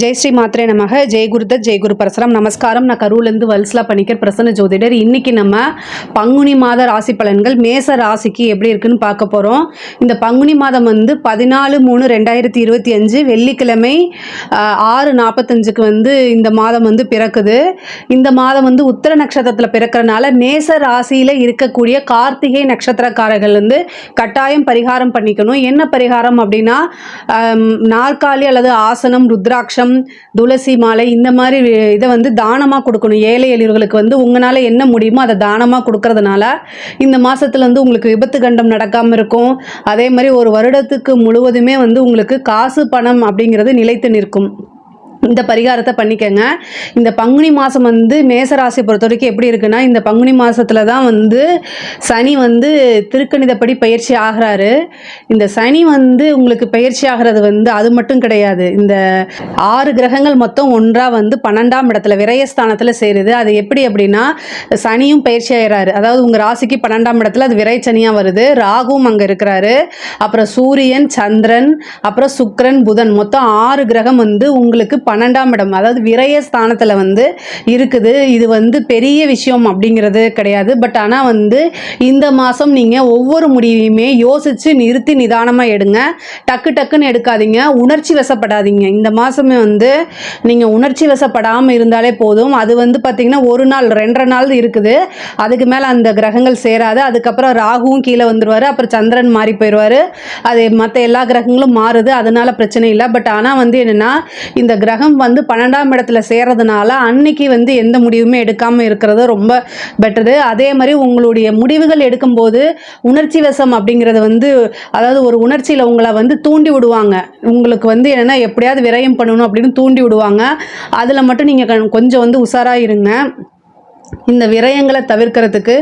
ஜெய் ஸ்ரீ மாத்ரே நமக. ஜெய் குருதத் ஜெய் குரு நமஸ்காரம். நான் கரூர்லேருந்து வல்ஸ்லா பணிக்கர் பிரசன்ன ஜோதிடர். இன்னைக்கு நம்ம பங்குனி மாத ராசி பலன்கள் மேச ராசிக்கு எப்படி இருக்குன்னு பார்க்க போகிறோம் இந்த பங்குனி மாதம் வந்து பதினாலு மூணு ரெண்டாயிரத்தி இருபத்தி அஞ்சு வெள்ளிக்கிழமை ஆறு நாற்பத்தஞ்சுக்கு வந்து இந்த மாதம் வந்து பிறக்குது. இந்த மாதம் வந்து உத்தர நட்சத்திரத்தில் பிறக்கிறனால மேச ராசியில் இருக்கக்கூடிய கார்த்திகை நட்சத்திரக்காரர்கள் வந்து கட்டாயம் பரிகாரம் பண்ணிக்கணும். என்ன பரிகாரம் அப்படின்னா நாற்காலி அல்லது ஆசனம் ருத்ராட்சம் துளசி மாலை இந்த மாதிரி இதை வந்து தானமாக கொடுக்கணும். ஏழை எளியவர்களுக்கு வந்து உங்களால் என்ன முடியுமோ அதை தானமாக கொடுக்கறதுனால இந்த மாதத்துல வந்து உங்களுக்கு விபத்து கண்டம் நடக்காமல் இருக்கும். அதே மாதிரி ஒரு வருடத்துக்கு முழுவதுமே வந்து உங்களுக்கு காசு பணம் அப்படிங்கிறது நிலைத்து நிற்கும். இந்த பரிகாரத்தை பண்ணிக்கங்க. இந்த பங்குனி மாதம் வந்து மேசராசி பொறுத்த வரைக்கும் எப்படி இருக்குன்னா இந்த பங்குனி மாதத்தில் தான் வந்து சனி வந்து திருக்கணிதப்படி பயிற்சி ஆகிறாரு. இந்த சனி வந்து உங்களுக்கு பயிற்சி ஆகிறது வந்து அது மட்டும் கிடையாது. இந்த ஆறு கிரகங்கள் மொத்தம் ஒன்றாக வந்து பன்னெண்டாம் இடத்துல விரயஸ்தானத்தில் சேருது. அது எப்படி அப்படின்னா சனியும் பயிற்சி ஆகிறாரு அதாவது உங்கள் ராசிக்கு பன்னெண்டாம் இடத்துல அது விரை சனியாக வருது. ராகுவும் அங்கே இருக்கிறாரு. அப்புறம் சூரியன் சந்திரன் அப்புறம் சுக்ரன் புதன். மொத்தம் ஆறு கிரகம் வந்து உங்களுக்கு பன்னெண்டாம் இடம் அதாவது விரய ஸ்தானத்தில் வந்து இருக்குது. இது வந்து பெரிய விஷயம் அப்படிங்கிறது கிடையாது. பட் ஆனால் வந்து இந்த மாதம் நீங்கள் ஒவ்வொரு முடிவையுமே யோசித்து நிறுத்தி நிதானமாக எடுங்க. டக்கு டக்குன்னு எடுக்காதீங்க. உணர்ச்சி வசப்படாதீங்க. இந்த மாதமே வந்து நீங்கள் உணர்ச்சி வசப்படாமல் இருந்தாலே போதும். அது வந்து பார்த்திங்கன்னா ஒரு நாள் ரெண்டரை நாள் இருக்குது. அதுக்கு மேலே அந்த கிரகங்கள் சேராது. அதுக்கப்புறம் ராகுவும் கீழே வந்துடுவார் அப்புறம் சந்திரன் மாறி போயிடுவார் அது மற்ற எல்லா கிரகங்களும் மாறுது. அதனால பிரச்சனை இல்லை. பட் ஆனால் வந்து என்னென்னா இந்த கிரக கிரகம் வந்து பன்னெண்டாம் இடத்துல சேர்றதுனால அன்னைக்கு வந்து எந்த முடிவுமே எடுக்காமல் இருக்கிறது ரொம்ப பெட்டரு. அதே மாதிரி உங்களுடைய முடிவுகள் எடுக்கும்போது உணர்ச்சி வசம் அப்படிங்கிறது வந்து அதாவது ஒரு உணர்ச்சியில் உங்களை வந்து தூண்டி விடுவாங்க. உங்களுக்கு வந்து என்னென்னா எப்படியாவது விரயம் பண்ணணும் அப்படின்னு தூண்டி விடுவாங்க. அதில் மட்டும் நீங்கள் கொஞ்சம் வந்து உஷாராக இருங்க. இந்த விரயங்களை தவிர்க்கிறதுக்கு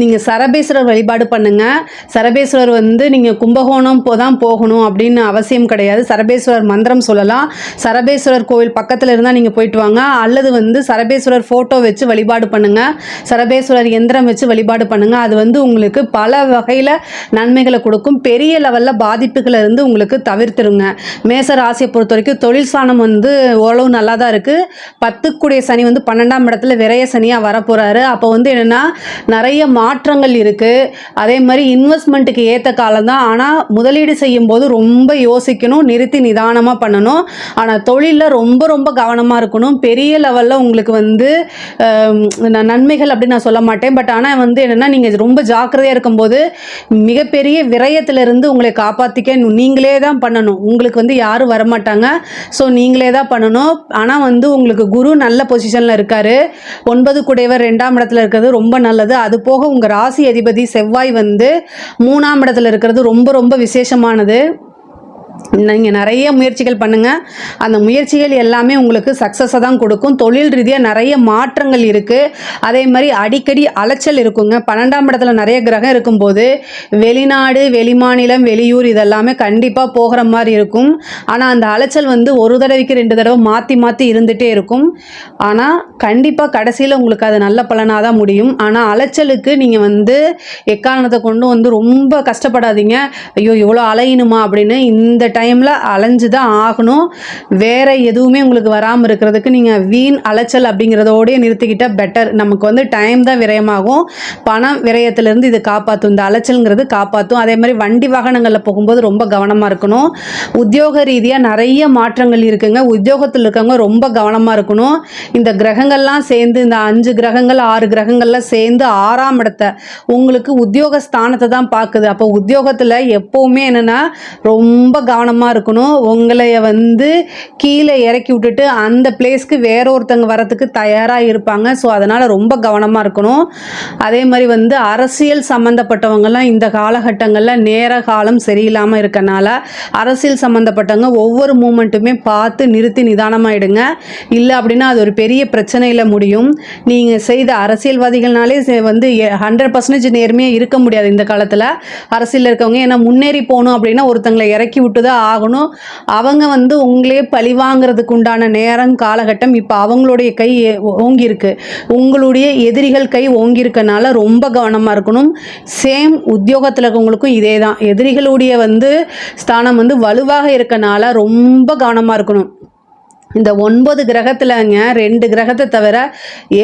நீங்கள் சரபேஸ்வரர் வழிபாடு பண்ணுங்கள் சரபேஸ்வரர் வந்து நீங்கள் கும்பகோணம் போ தான் போகணும் அப்படின்னு அவசியம் கிடையாது. சரபேஸ்வரர் மந்திரம் சொல்லலாம். சரபேஸ்வரர் கோவில் பக்கத்தில் இருந்தால் நீங்கள் போயிட்டு வாங்க. அல்லது வந்து சரபேஸ்வரர் ஃபோட்டோ வச்சு வழிபாடு பண்ணுங்கள் சரபேஸ்வரர் எந்திரம் வச்சு வழிபாடு பண்ணுங்கள் அது வந்து உங்களுக்கு பல வகையில் நன்மைகளை கொடுக்கும். பெரிய லெவலில் பாதிப்புகளை இருந்து உங்களுக்கு தவிர்த்துருங்க. மேச ராசியை பொறுத்த வரைக்கும் தொழில் சாணம் வந்து ஓரளவு நல்லா தான் இருக்குது பத்துக்குடைய சனி வந்து பன்னெண்டாம் இடத்துல விரய சனியாக போகிறாரு அப்போ வந்து என்னென்னா நிறைய மாற்றங்கள் இருக்குது அதே மாதிரி இன்வெஸ்ட்மெண்ட்டுக்கு ஏற்ற காலம் தான். ஆனால் முதலீடு செய்யும் போது ரொம்ப யோசிக்கணும் நிறுத்தி நிதானமாக பண்ணணும். ஆனால் தொழிலில் ரொம்ப ரொம்ப கவனமாக இருக்கணும். பெரிய லெவலில் உங்களுக்கு வந்து நன்மைகள் அப்படின்னு நான் சொல்ல மாட்டேன். பட் ஆனால் வந்து என்னென்னா நீங்கள் ரொம்ப ஜாக்கிரதையாக இருக்கும்போது மிகப்பெரிய விரயத்திலிருந்து உங்களை காப்பாற்றிக்க நீங்களே தான் பண்ணணும். உங்களுக்கு வந்து யாரும் வரமாட்டாங்க. ஸோ நீங்களே தான் பண்ணணும். ஆனால் வந்து உங்களுக்கு குரு நல்ல பொசிஷனில் இருக்கார். ஒன்பது குடைவர் ரெண்டாம் இடத்துல இருக்கிறது ரொம்ப நல்லது. அது போக உங்கள் ராசி அதிபதி செவ்வாய் வந்து மூணாம் இடத்துல இருக்கிறது ரொம்ப ரொம்ப விசேஷமானது. நீங்கள் நிறைய முயற்சிகள் பண்ணுங்கள் அந்த முயற்சிகள் எல்லாமே உங்களுக்கு சக்ஸஸை தான் கொடுக்கும். தொழில் ரீதியாக நிறைய மாற்றங்கள் இருக்குது அதே மாதிரி அடிக்கடி அலைச்சல் இருக்குங்க. பன்னெண்டாம் இடத்துல நிறைய கிரகம் இருக்கும்போது வெளிநாடு வெளிமாநிலம் வெளியூர் இதெல்லாமே கண்டிப்பாக போகிற மாதிரி இருக்கும். ஆனால் அந்த அலைச்சல் வந்து ஒரு தடவைக்கு ரெண்டு தடவை மாற்றி மாற்றி இருந்துகிட்டே இருக்கும். ஆனால் கண்டிப்பாக கடைசியில் உங்களுக்கு அது நல்ல பலனாக தான் முடியும். ஆனால் அலைச்சலுக்கு நீங்கள் வந்து எக்காரணத்தை கொண்டு வந்து ரொம்ப கஷ்டப்படாதீங்க. ஐயோ இவ்வளோ அலையணுமா அப்படின்னு இந்த இந்த டைமில் அலைஞ்சு தான் ஆகணும். வேறு எதுவுமே உங்களுக்கு வராமல் இருக்கிறதுக்கு நீங்கள் வீண் அலைச்சல் அப்படிங்கிறதோடய நிறுத்திக்கிட்டால் பெட்டர் நமக்கு வந்து டைம் தான் விரயமாகும். பணம் விரயத்திலேருந்து இது காப்பாற்றும் இந்த அலைச்சல்ங்கிறது காப்பாற்றும் அதே மாதிரி வண்டி வாகனங்களில் போகும்போது ரொம்ப கவனமாக இருக்கணும். உத்தியோக ரீதியாக நிறைய மாற்றங்கள் இருக்குங்க. உத்தியோகத்தில் இருக்கவங்க ரொம்ப கவனமாக இருக்கணும். இந்த கிரகங்கள்லாம் சேர்ந்து இந்த அஞ்சு கிரகங்கள் ஆறு கிரகங்கள்லாம் சேர்ந்து ஆறாம் இடத்த உங்களுக்கு உத்தியோக ஸ்தானத்தை தான் பார்க்குது. அப்போ உத்தியோகத்தில் எப்போவுமே என்னென்னா ரொம்ப கவனமாக இருக்கணும். உங்களை வந்து கீழே இறக்கி விட்டுட்டு அந்த பிளேஸ்க்கு வேற ஒருத்தங்க வரத்துக்கு தயாராக இருப்பாங்க. ஸோ அதனால் ரொம்ப கவனமாக இருக்கணும். அதே மாதிரி வந்து அரசியல் சம்மந்தப்பட்டவங்கெல்லாம் இந்த காலகட்டங்களில் நேர காலம் சரியில்லாமல் இருக்கனால அரசியல் சம்மந்தப்பட்டவங்க ஒவ்வொரு மூமெண்ட்டுமே பார்த்து நிறுத்தி நிதானமாயிடுங்க. இல்லை அப்படின்னா அது ஒரு பெரிய பிரச்சனையில் முடியும். நீங்கள் செய்த அரசியல்வாதிகள்னாலே வந்து ஹண்ட்ரட் பர்சன்டேஜ் நேர்மையாக இருக்க முடியாது இந்த காலத்தில். அரசியலில் இருக்கவங்க ஏன்னா முன்னேறி போகணும் அப்படின்னா ஒருத்தங்களை இறக்கி விட்டு தான் ஆகணும். அவங்க வந்து உங்களே பழி வாங்குறதுக்கு உண்டான நேரம் காலகட்டம் இப்போ அவங்களுடைய கை ஓங்கியிருக்கு. உங்களுடைய எதிரிகள் கை ஓங்கியிருக்கனால ரொம்ப கவனமாக இருக்கணும். சேம் உத்தியோகத்தில் இருக்கவங்களுக்கும் இதே தான் எதிரிகளுடைய வந்து ஸ்தானம் வந்து வலுவாக இருக்கனால ரொம்ப கவனமாக இருக்கணும். இந்த ஒன்பது கிரகத்துலங்க ரெண்டு கிரகத்தை தவிர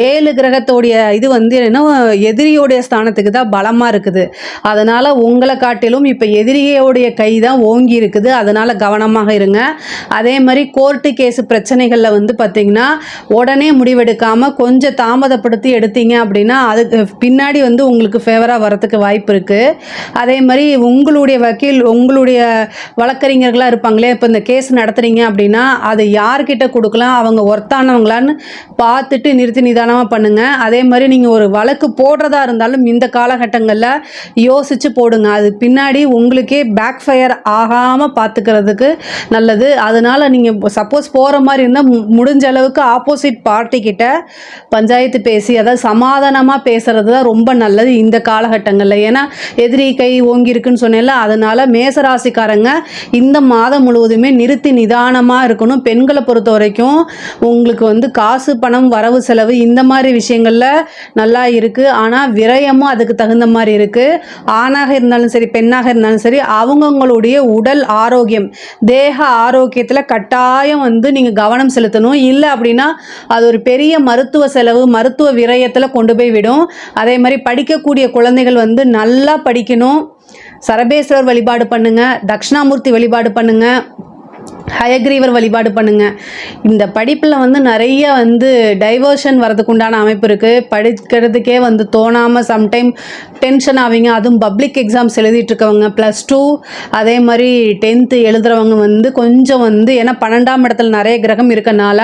ஏழு கிரகத்தோடைய இது வந்து என்ன எதிரியோடைய ஸ்தானத்துக்கு தான் பலமாக இருக்குது. அதனால் உங்களை காட்டிலும் இப்போ எதிரியோடைய கை தான் ஓங்கி இருக்குது. அதனால் கவனமாக இருங்க. அதே மாதிரி கோர்ட்டு கேஸு பிரச்சனைகளில் வந்து பார்த்திங்கன்னா உடனே முடிவெடுக்காமல் கொஞ்சம் தாமதப்படுத்தி எடுத்தீங்க அப்படின்னா அதுக்கு பின்னாடி வந்து உங்களுக்கு ஃபேவராக வரத்துக்கு வாய்ப்பு இருக்குது அதே மாதிரி உங்களுடைய வக்கீல் உங்களுடைய வழக்கறிஞர்களாக இருப்பாங்களே இப்போ இந்த கேஸ் நடத்துகிறீங்க அப்படின்னா அது யார்கிட்ட கொடுக்கலாம். அவங்க ஒர்த்தானவங்களான்னு பார்த்துட்டு நிறுத்தி நிதானமாக பண்ணுங்கள் அதே மாதிரி நீங்கள் ஒரு வழக்கு போடுறதா இருந்தாலும் இந்த காலகட்டங்களில் யோசித்து போடுங்க. அது பின்னாடி உங்களுக்கே பேக் ஃபயர் ஆகாமல் பார்த்துக்கிறதுக்கு நல்லது. அதனால் நீங்கள் சப்போஸ் போகிற மாதிரி இருந்தால் முடிஞ்ச அளவுக்கு ஆப்போசிட் பார்ட்டி கிட்ட பஞ்சாயத்து பேசி அதாவது சமாதானமாக பேசுகிறது தான் ரொம்ப நல்லது இந்த காலகட்டங்களில். ஏன்னா எதிரி கை ஓங்கியிருக்குன்னு சொன்னேன்ல அதனால் மேசராசிக்காரங்க இந்த மாதம் முழுவதுமே நிறுத்தி நிதானமாக இருக்கணும். பெண்களை பொறுத்த பொறுத்த வரைக்கும் உங்களுக்கு வந்து காசு பணம் வரவு செலவு இந்த மாதிரி விஷயங்களில் நல்லா இருக்குது ஆனால் விரயமும் அதுக்கு தகுந்த மாதிரி இருக்குது ஆணாக இருந்தாலும் சரி பெண்ணாக இருந்தாலும் சரி அவங்கவுங்களுடைய உடல் ஆரோக்கியம் தேக ஆரோக்கியத்தில் கட்டாயம் வந்து நீங்கள் கவனம் செலுத்தணும். இல்லை அப்படின்னா அது ஒரு பெரிய மருத்துவ செலவு மருத்துவ விரயத்தில் கொண்டு போய் விடும். அதே மாதிரி படிக்கக்கூடிய குழந்தைகள் வந்து நல்லா படிக்கணும். சரபேஸ்வரர் வழிபாடு பண்ணுங்கள் தட்சிணாமூர்த்தி வழிபாடு பண்ணுங்கள் ஹயக்ரீவர் வழிபாடு பண்ணுங்க. இந்த படிப்பில் வந்து நிறைய வந்து டைவர்ஷன் வரதுக்கு உண்டான அமைப்பு இருக்குது படிக்கிறதுக்கே வந்து தோணாமல் சம்டைம் டென்ஷன் ஆவீங்க. அதுவும் பப்ளிக் எக்ஸாம்ஸ் எழுதிட்டு இருக்கவங்க. ப்ளஸ் டூ அதே மாதிரி டென்த்து எழுதுறவங்க வந்து கொஞ்சம் வந்து ஏன்னா பன்னெண்டாம் இடத்துல நிறைய கிரகம் இருக்கனால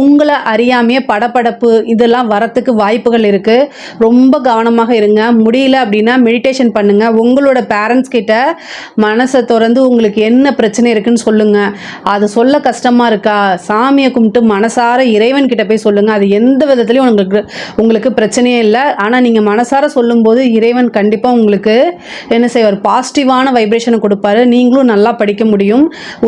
உங்களை அறியாமையே படப்படப்பு இதெல்லாம் வரத்துக்கு வாய்ப்புகள் இருக்குது ரொம்ப கவனமாக இருங்க. முடியல அப்படின்னா மெடிடேஷன் பண்ணுங்கள் உங்களோட பேரண்ட்ஸ் கிட்ட மனசை திறந்து உங்களுக்கு என்ன பிரச்சனை இருக்குன்னு சொல்லுங்கள் அது சொல்ல கஷ்டமாக இருக்கா? சாமியை கும்பிட்டு மனசார இறைவன் கிட்ட போய் சொல்லுங்கள் அது எந்த விதத்துலையும் உங்களுக்கு உங்களுக்கு பிரச்சனையே இல்லை. ஆனால் நீங்கள் மனசார சொல்லும்போது இறைவன் கண்டிப்பாக உங்களுக்கு என்ன செய்வார்? பாசிட்டிவான வைப்ரேஷனை கொடுப்பாரு. நீங்களும் நல்லா படிக்க முடியும்.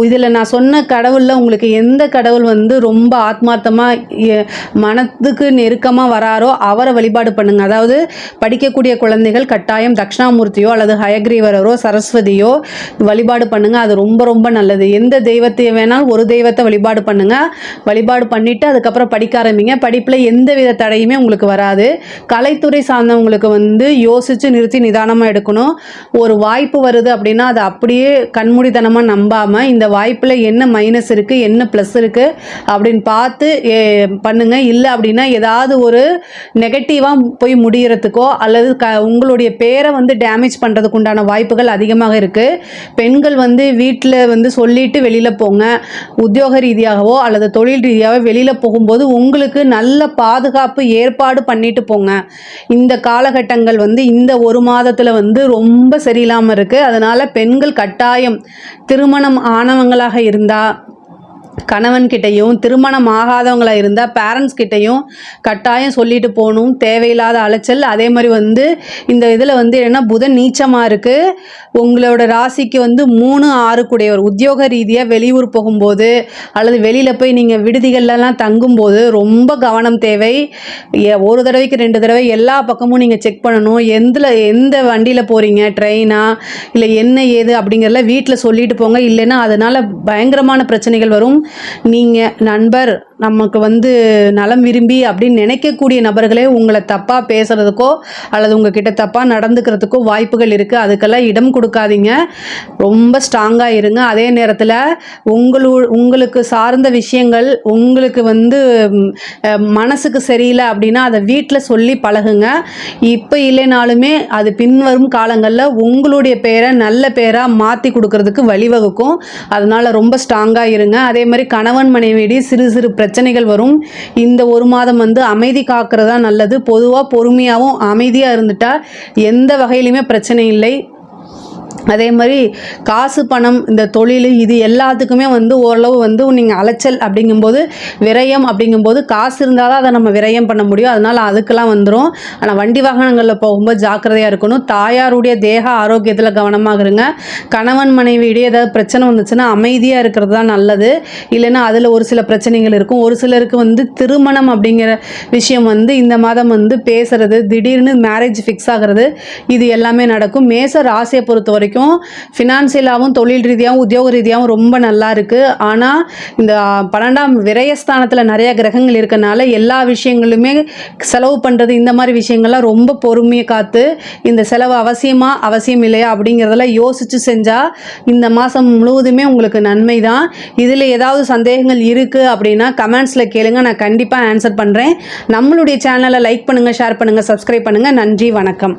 இதில் நான் சொன்ன கடவுளில் உங்களுக்கு எந்த கடவுள் வந்து ரொம்ப ஆத்மார்த்தமாக மனத்துக்கு நெருக்கமாக வராரோ அவரை வழிபாடு பண்ணுங்க. அதாவது படிக்கக்கூடிய குழந்தைகள் கட்டாயம் தட்சிணாமூர்த்தியோ அல்லது ஹயக்ரீவரோ சரஸ்வதியோ வழிபாடு பண்ணுங்க. அது ரொம்ப ரொம்ப நல்லது. எந்த தெய்வத்தை வேணாலும் ஒரு தெய்வத்தை வழிபாடு பண்ணுங்க. வழிபாடு பண்ணிட்டு அதுக்கப்புறம் படிக்க ஆரம்பிங்க. படிப்பில் எந்த வித தடையுமே உங்களுக்கு வராது. கலைத்துறை சார்ந்தவங்களுக்கு வந்து யோசித்து நிறுத்தி நிதானமாக எடுக்கணும். ஒரு வாய்ப்பு வருது அப்படின்னா அதை அப்படியே கண்மூடித்தனமாக நம்பாமல் இந்த வாய்ப்பில் என்ன மைனஸ் இருக்குது என்ன ப்ளஸ் இருக்குது அப்படின்னு பார்த்து ஏ, பண்ணுங்க. இல்லை அப்படின்னா ஏதாவது ஒரு நெகட்டிவாக போய் முடிகிறதுக்கோ அல்லது க உங்களுடைய பேரை வந்து டேமேஜ் பண்ணுறதுக்கு உண்டான வாய்ப்புகள் அதிகமாக இருக்குது பெண்கள் வந்து வீட்டில் வந்து சொல்லிட்டு வெளியில் போங்க. உத்தியோக ரீதியாகவோ அல்லது தொழில் ரீதியாகவோ வெளியில் போகும்போது உங்களுக்கு நல்ல பாதுகாப்பு ஏற்பாடு பண்ணிட்டு போங்க. இந்த காலகட்டங்கள் வந்து இந்த ஒரு மாதத்தில் வந்து ரொம்ப சரியில்லாமல் இருக்குது அதனால் பெண்கள் கட்டாயம் திருமணம் ஆனவங்களாக இருந்தால் கணவன்கிட்டையும் திருமணம் ஆகாதவங்களாக இருந்தால் பேரண்ட்ஸ் கிட்டேயும் கட்டாயம் சொல்லிட்டு போகணும். தேவையில்லாத அலைச்சல். அதே மாதிரி வந்து இந்த இதில் வந்து என்னென்னா புதன் நீச்சமாக இருக்குது உங்களோட ராசிக்கு வந்து மூணு ஆறு ஒரு உத்தியோக ரீதியாக வெளியூர் போகும்போது அல்லது வெளியில் போய் நீங்கள் விடுதிகள்லாம் தங்கும்போது ரொம்ப கவனம் தேவை. ஒரு தடவைக்கு ரெண்டு தடவை எல்லா பக்கமும் நீங்கள் செக் பண்ணணும். எந்தில் எந்த வண்டியில் போகிறீங்க ட்ரெயினா இல்லை என்ன ஏது? அப்படிங்கிறத வீட்டில் சொல்லிட்டு போங்க. இல்லைன்னா அதனால் பயங்கரமான பிரச்சனைகள் வரும். நீங்கள் நண்பர் நமக்கு வந்து நலம் விரும்பி அப்படின்னு நினைக்கக்கூடிய நபர்களே உங்களை தப்பாக பேசுகிறதுக்கோ அல்லது உங்ககிட்ட தப்பாக நடந்துக்கிறதுக்கோ வாய்ப்புகள் இருக்குது அதுக்கெல்லாம் இடம் கொடுக்காதீங்க. ரொம்ப ஸ்ட்ராங்காக இருங்க. அதே நேரத்தில் உங்களு உங்களுக்கு சார்ந்த விஷயங்கள் உங்களுக்கு வந்து மனசுக்கு சரியில்லை அப்படின்னா அதை வீட்டில் சொல்லி பழகுங்க. இப்போ இல்லைனாலுமே அது பின்வரும் காலங்களில் உங்களுடைய பேரை நல்ல பேராக மாற்றி கொடுக்கறதுக்கு வழிவகுக்கும். அதனால் ரொம்ப ஸ்ட்ராங்காக இருங்க. அதே மாதிரி கணவன் மனைவியிடையே சிறு சிறு பிரச்சனை பிரச்சனைகள் வரும். இந்த ஒரு மாதம் வந்து அமைதி காக்கிறதா நல்லது. பொதுவாக பொறுமையாகவும் அமைதியாக இருந்துட்டால் எந்த வகையிலுமே பிரச்சனை இல்லை. அதே மாதிரி காசு பணம் இந்த தொழில் இது எல்லாத்துக்குமே வந்து ஓரளவு வந்து நீங்கள் அலைச்சல் அப்படிங்கும்போது விரயம் அப்படிங்கும்போது காசு இருந்தால் தான் அதை நம்ம விரயம் பண்ண முடியும். அதனால் அதுக்கெல்லாம் வந்துடும் ஆனால் வண்டி வாகனங்களில் போகும்போது ஜாக்கிரதையாக இருக்கணும். தாயாருடைய தேக ஆரோக்கியத்தில் கவனமாக இருங்க கணவன் மனைவியிடையே ஏதாவது பிரச்சனை வந்துச்சுன்னா அமைதியாக இருக்கிறது தான் நல்லது. இல்லைன்னா அதில் ஒரு சில பிரச்சனைகள் இருக்கும். ஒரு சிலருக்கு வந்து திருமணம் அப்படிங்கிற விஷயம் வந்து இந்த மாதம் வந்து பேசுறது திடீர்னு மேரேஜ் ஃபிக்ஸ் ஆகிறது இது எல்லாமே நடக்கும். மேச ராசியை பொறுத்த வரைக்கும் வரைக்கும் ஃபினான்சியலாகவும் தொழில் ரீதியாகவும் உத்தியோக ரீதியாகவும் ரொம்ப நல்லா இருக்குது ஆனால் இந்த பன்னெண்டாம் விரயஸ்தானத்தில் நிறைய கிரகங்கள் இருக்கனால எல்லா விஷயங்களுமே செலவு பண்ணுறது இந்த மாதிரி விஷயங்கள்லாம் ரொம்ப பொறுமையை காத்து இந்த செலவு அவசியமா அவசியம் இல்லையா அப்படிங்கிறதெல்லாம் யோசித்து செஞ்சால் இந்த மாதம் முழுவதுமே உங்களுக்கு நன்மை தான் இதில் ஏதாவது சந்தேகங்கள் இருக்குது அப்படின்னா கமெண்ட்ஸில் கேளுங்க. நான் கண்டிப்பாக ஆன்சர் பண்ணுறேன் நம்மளுடைய சேனலை லைக் பண்ணுங்கள் ஷேர் பண்ணுங்கள் சப்ஸ்கிரைப் பண்ணுங்கள் நன்றி வணக்கம்.